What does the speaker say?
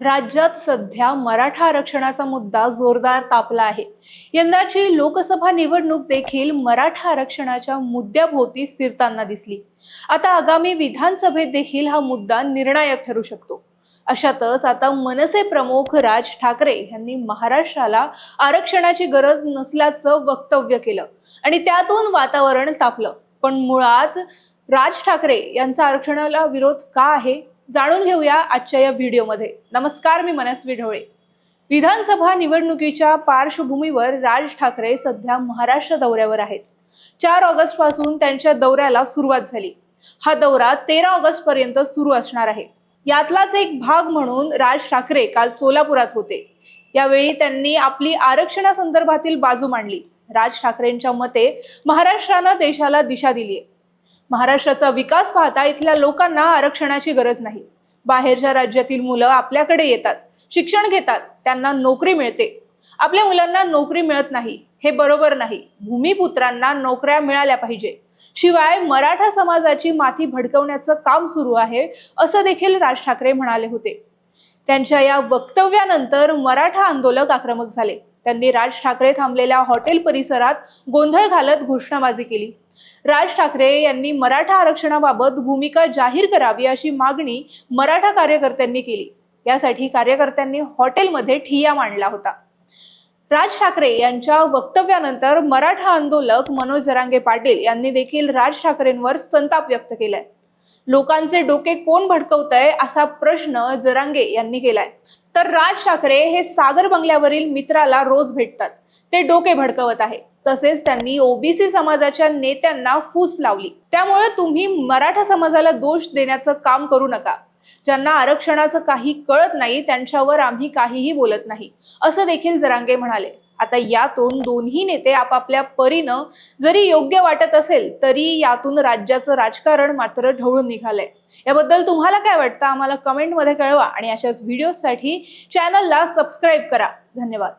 राज्यात सध्या मराठा आरक्षणाचा मुद्दा जोरदार तापला आहे. यंदाची लोकसभा निवडणूक देखील मराठा आरक्षणाच्या मुद्द्याभोवती फिरताना दिसली. आता आगामी विधानसभेत देखील हा मुद्दा निर्णायक ठरू शकतो. अशातच आता मनसे प्रमुख राज ठाकरे यांनी महाराष्ट्राला आरक्षणाची गरज नसल्याचं वक्तव्य केलं आणि त्यातून वातावरण तापलं. पण मुळात राज ठाकरे यांचा आरक्षणाला विरोध का आहे? जाणून घेऊया आजच्या या व्हिडिओमध्ये. नमस्कार मी मनस्वी ढवळे विधानसभा निवडणुकीच्या पार्श्वभूमीवर राज ठाकरे सध्या महाराष्ट्र दौऱ्यावर आहेत. चार ऑगस्टपासून त्यांच्या दौऱ्याला सुरुवात झाली. हा दौरा तेरा ऑगस्ट पर्यंत सुरू असणार आहे. यातलाच एक भाग म्हणून राज ठाकरे काल सोलापुरात होते. यावेळी त्यांनी आपली आरक्षणासंदर्भातील बाजू मांडली. राज ठाकरेंच्या मते महाराष्ट्रानं देशाला दिशा दिली आहे महाराष्ट्राचा विकास पाहता इथल्या लोकांना आरक्षणाची गरज नाही. बाहेरच्या राज्यातील मुलं आपल्याकडे येतात शिक्षण घेतात त्यांना नोकरी मिळते. आपल्या मुलांना नोकरी मिळत नाही हे बरोबर नाही. भूमिपुत्रांना नोकऱ्या मिळाल्या पाहिजे. शिवाय मराठा समाजाची माथी भडकवण्याचं काम सुरू आहे असं देखील राज ठाकरे म्हणाले होते. त्यांच्या या वक्तव्यानंतर मराठा आंदोलक आक्रमक झाले. त्यांनी राज ठाकरे थांबलेल्या हॉटेल परिसरात गोंधळ घालत घोषणाबाजी केली. राज ठाकरे यांनी मराठा आरक्षणाबाबत भूमिका जाहीर करावी अशी मागणी मराठा कार्यकर्त्यांनी केली. यासाठी कार्यकर्त्यांनी हॉटेलमध्ये ठिय्या मांडला होता. राज ठाकरे यांच्या वक्तव्यानंतर मराठा आंदोलक मनोज जरांगे पाटील यांनी देखील राज ठाकरेंवर संताप व्यक्त केलाय. लोकांचे डोके कोण भडकवतंय असा प्रश्न जरांगे यांनी केलाय. तर राज ठाकरे हे सागर बंगल्यावरील मित्राला रोज भेटतात. ते डोके भडकवत आहे. तसेच त्यांनी ओबीसी समाजाच्या नेत्यांना फूस लावली. त्यामुळे तुम्ही मराठा समाजाला दोष देण्याचं काम करू नका. ज्यांना आरक्षणाचं काही कळत नाही त्यांच्यावर आम्ही काहीही बोलत नाही. असं देखील जरांगे म्हणाले. आता यातून दोन्ही नेते आपापल्या परीनं जरी योग्य वाटत असेल तरी यातून राज्याचं राजकारण मात्र ढवळून निघालंय. याबद्दल तुम्हाला काय वाटतं? आम्हाला कमेंटमध्ये कळवा आणि अशाच व्हिडिओसाठी चॅनलला सबस्क्राईब करा. धन्यवाद.